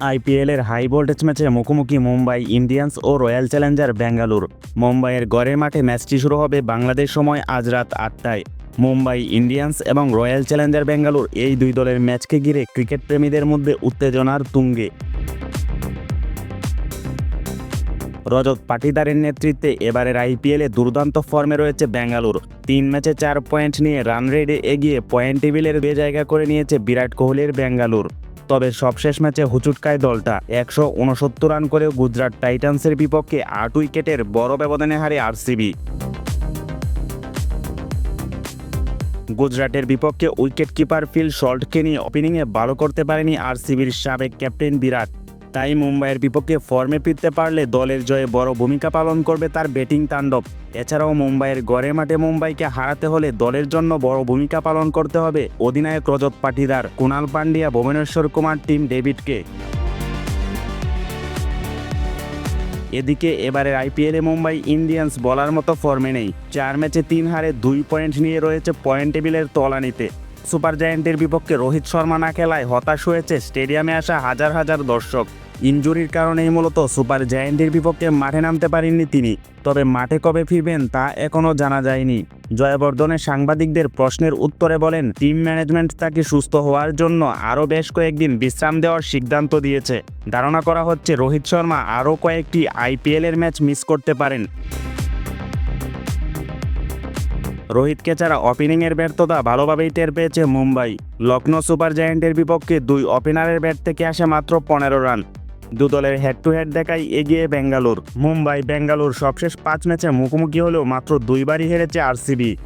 আইপিএলের high voltage ম্যাচে মুখোমুখি মুম্বাই ইন্ডিয়ান্স ও রয়্যাল চ্যালেঞ্জার ব্যাঙ্গালোর। মুম্বাইয়ের গড়ের মাঠে ম্যাচটি শুরু হবে বাংলাদেশ সময় আজ রাত আটটায়। মুম্বাই ইন্ডিয়ান্স এবং রয়্যাল চ্যালেঞ্জার ব্যাঙ্গালোর এই দুই দলের ম্যাচকে ঘিরে ক্রিকেট প্রেমীদের মধ্যে উত্তেজনার তুঙ্গে। রজত পাটিদারের নেতৃত্বে এবারের আইপিএলে দুর্দান্ত ফর্মে রয়েছে ব্যাঙ্গালোর। তিন ম্যাচে চার পয়েন্ট নিয়ে রান রেডে এগিয়ে পয়েন্ট টেবিলের বে জায়গা করে নিয়েছে বিরাট কোহলির ব্যাঙ্গালোর। তবে সবশেষ ম্যাচে হুচুটকায় দলটা একশো উনসত্তর রান করেও গুজরাট টাইটান্সের বিপক্ষে আট উইকেটের বড় ব্যবধানে হারে আরসিবি। গুজরাটের বিপক্ষে উইকেট কিপার ফিল শল্টকে নিয়ে ওপেনিংয়ে ভালো করতে পারেনি আরসিবির সাবেক ক্যাপ্টেন বিরাট। তাই মুম্বাইয়ের বিপক্ষে ফর্মে ফিরতে পারলে দলের জয়ে বড় ভূমিকা পালন করবে তার ব্যাটিং তাণ্ডব। এছাড়াও মুম্বাইয়ের গড়ে মাঠে মুম্বাইকে হারাতে হলে দলের জন্য বড় ভূমিকা পালন করতে হবে অধিনায়ক রজত পাটিদার কুণাল পান্ডিয়া, ভুবনেশ্বর কুমার, টিম ডেভিডকে। এদিকে এবারের আইপিএলে মুম্বাই ইন্ডিয়ান্স বলার মতো ফর্মে নেই। চার ম্যাচে তিন হারে দুই পয়েন্ট নিয়ে রয়েছে পয়েন্ট টেবিলের তলানিতে। সুপার জায়ান্টের বিপক্ষে রোহিত শর্মা না খেলায় হতাশ হয়েছে স্টেডিয়ামে আসা হাজার হাজার দর্শক। ইনজুরির কারণেই মূলত সুপার জায়ান্টের বিপক্ষে মাঠে নামতে পারেননি তিনি। তবে মাঠে কবে ফিরবেন তা এখনও জানা যায়নি। জয়বর্ধনের সাংবাদিকদের প্রশ্নের উত্তরে বলেন, টিম ম্যানেজমেন্ট তাকে সুস্থ হওয়ার জন্য আরও বেশ কয়েকদিন বিশ্রাম দেওয়ার সিদ্ধান্ত দিয়েছে। ধারণা করা হচ্ছে রোহিত শর্মা আরও কয়েকটি আইপিএলের ম্যাচ মিস করতে পারেন। রোহিতকে ছাড়া ওপেনিংয়ের ব্যর্থতা ভালোভাবেই টের পেয়েছে মুম্বাই। লখনৌ সুপার জায়ান্টের বিপক্ষে দুই ওপেনারের ব্যাট থেকে আসে মাত্র পনেরো রান। দু দলের হেড টু হেড দেখাই এগিয়ে বেঙ্গালোর। মুম্বাই বেঙ্গালোর সবশেষ পাঁচ ম্যাচে মুখোমুখি হলেও মাত্র দুইবারই হেরেছে আরসিবি।